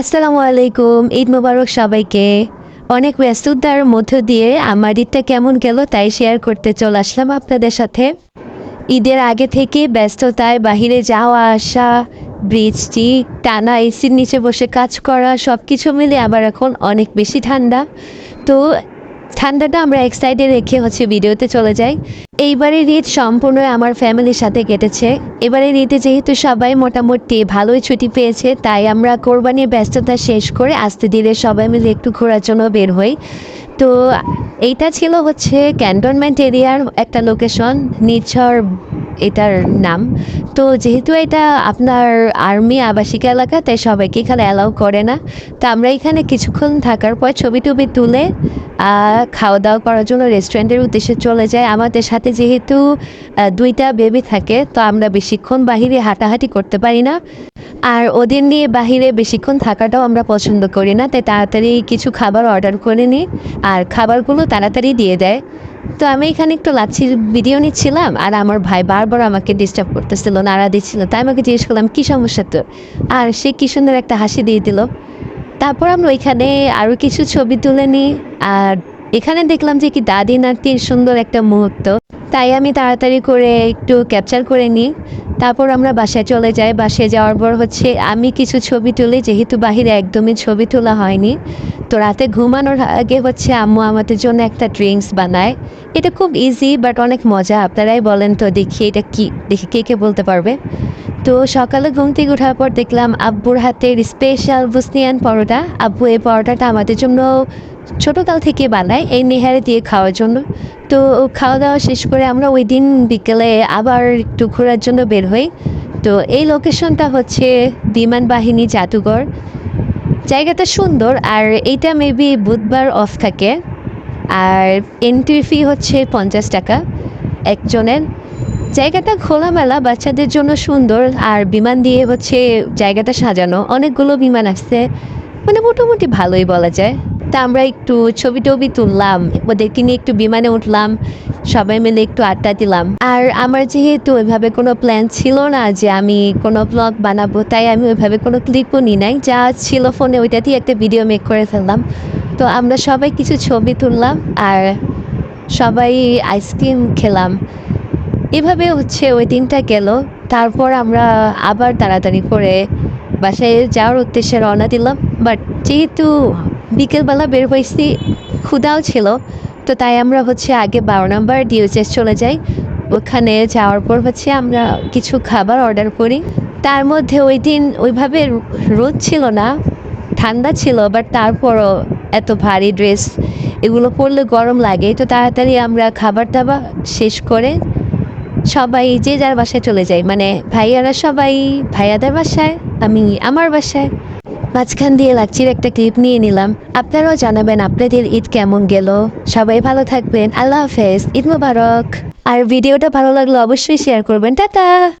আসসালামু আলাইকুম, ঈদ মুবারক সবাইকে। অনেক ব্যস্ততার মধ্য দিয়ে আমার ঈদটা কেমন গেল তাই শেয়ার করতে চলে আসলাম আপনাদের সাথে। ঈদের আগে থেকে ব্যস্ততায় বাহিরে যাওয়া, আসা বৃষ্টি টানা এসির নিচে বসে কাজ করা সব কিছু মিলে আবার এখন অনেক বেশি ঠান্ডা। তো ঠান্ডাটা আমরা এক সাইডে রেখে হচ্ছে ভিডিওতে চলে যাই। এইবারের ঈদ সম্পূর্ণ আমার ফ্যামিলির সাথে কেটেছে। এবারের ঈদে যেহেতু সবাই মোটামুটি ভালোই ছুটি পেয়েছে, তাই আমরা কোরবানির ব্যস্ততা শেষ করে আস্তে ধীরে সবাই মিলে একটু ঘোরার জন্য বের হই। তো এইটা ছিল হচ্ছে ক্যান্টনমেন্ট এরিয়ার একটা লোকেশন নিচর এটার নাম। তো যেহেতু এটা আপনার আর্মি আবাসিক এলাকা, তাই সবাইকে এখানে অ্যালাউ করে না। তো আমরা এখানে কিছুক্ষণ থাকার পর ছবি টবি তুলে খাওয়া দাওয়া করার জন্য রেস্টুরেন্টের উদ্দেশ্যে চলে যাই। আমাদের সাথে যেহেতু দুইটা বেবি থাকে, তো আমরা বেশিক্ষণ বাহিরে হাঁটাহাঁটি করতে পারি না। আর ওদের নিয়ে বাহিরে বেশিক্ষণ থাকাটাও আমরা পছন্দ করি না, তাই তাড়াতাড়ি কিছু খাবার অর্ডার করে নিই। আর খাবারগুলো তাড়াতাড়ি দিয়ে দেয়। তো আমি এখানে একটু লাচ্ছির ভিডিও নিচ্ছিলাম, আর আমার ভাই বারবার আমাকে ডিস্টার্ব করতেছিল, নাড়া দিচ্ছিল। তাই আমাকে জিজ্ঞেস করলাম, কী সমস্যা তোর? আর সে কী সুন্দর একটা হাসি দিয়ে দিল। তারপর আমরা ওইখানে আরও কিছু ছবি তুলে নিই, আর এখানে দেখলাম যে কি দাদি নাতির সুন্দর একটা মুহূর্ত। তাই আমি তাড়াতাড়ি করে একটু ক্যাপচার করে নিই। তারপর আমরা বাসায় চলে যাই। বাসায় যাওয়ার পর হচ্ছে আমি কিছু ছবি তুলি, যেহেতু বাহিরে একদমই ছবি তোলা হয়নি। তো রাতে ঘুমানোর আগে হচ্ছে আম্মু আমাদের জন্য একটা ড্রিঙ্কস বানায়। এটা খুব ইজি বাট অনেক মজা। আপনারাই বলেন তো দেখি এটা কি, দেখি কে কে বলতে পারবে। তো সকালে ঘুম থেকে ওঠার পর দেখলাম আব্বুর হাতের স্পেশাল বুসনিয়ান পরোটা। আব্বু এই পরোটাটা আমাদের জন্য ছোটোকাল থেকে বানাই এই নেহারে দিয়ে খাওয়ার জন্য। তো খাওয়া দাওয়া শেষ করে আমরা ওই দিন বিকেলে আবার একটু ঘোরার জন্য বের হই। তো এই লোকেশনটা হচ্ছে বিমান বাহিনী জাদুঘর। জায়গাটা সুন্দর আর এইটা মেবি বুধবার অফ থাকে। আর এন্ট্রি ফি হচ্ছে পঞ্চাশ টাকা একজনের। জায়গাটা খোলামেলা, বাচ্চাদের জন্য সুন্দর আর বিমান দিয়ে হচ্ছে জায়গাটা সাজানো। অনেকগুলো বিমান আসছে। মানে মোটামুটি ভালোই বলা যায়। তা আমরা একটু ছবি টবি তুললাম, ওদেরকে নিয়ে একটু বিমানে উঠলাম, সবাই মিলে একটু আড্ডা দিলাম। আর আমার যেহেতু ওইভাবে কোনো প্ল্যান ছিল না যে আমি কোনো ব্লগ বানাবো, তাই আমি ওইভাবে কোনো ক্লিপও নিই নাই, যা ছিল ফোনে ওইটাতেই একটা ভিডিও মেক করে ফেললাম। তো আমরা সবাই কিছু ছবি তুললাম আর সবাই আইসক্রিম খেলাম। এভাবে হচ্ছে ওই দিনটা গেল। তারপর আমরা আবার তাড়াতাড়ি করে বাসায় যাওয়ার উদ্দেশ্যে রওনা দিলাম। বাট যেহেতু বিকেলবেলা বের হয়েছি ক্ষুদাও ছিল, তো তাই আমরা হচ্ছে আগে বারো নম্বর ডিওচেস চলে যাই। ওখানে যাওয়ার পর হচ্ছে আমরা কিছু খাবার অর্ডার করি। তার মধ্যে ওই দিন ওইভাবে রোদ ছিল না, ঠান্ডা ছিল বাট তারপরও এত ভারী ড্রেস এগুলো পরলে গরম লাগে। তো তাড়াতাড়ি আমরা খাবার দাবার শেষ করে সবাই যে যার বাসায় চলে যায় মানে ভাইয়ারা সবাই ভাইয়াদের বাসায়, আমি আমার বাসায়। মাঝখান দিয়ে লাকচির একটা ক্লিপ নিয়ে নিলাম। আপনারাও জানাবেন আপনাদের ঈদ কেমন গেল। সবাই ভালো থাকবেন। আল্লাহ হাফেজ। ঈদ মুবারক। আর ভিডিওটা ভালো লাগলে অবশ্যই শেয়ার করবেন। টাটা!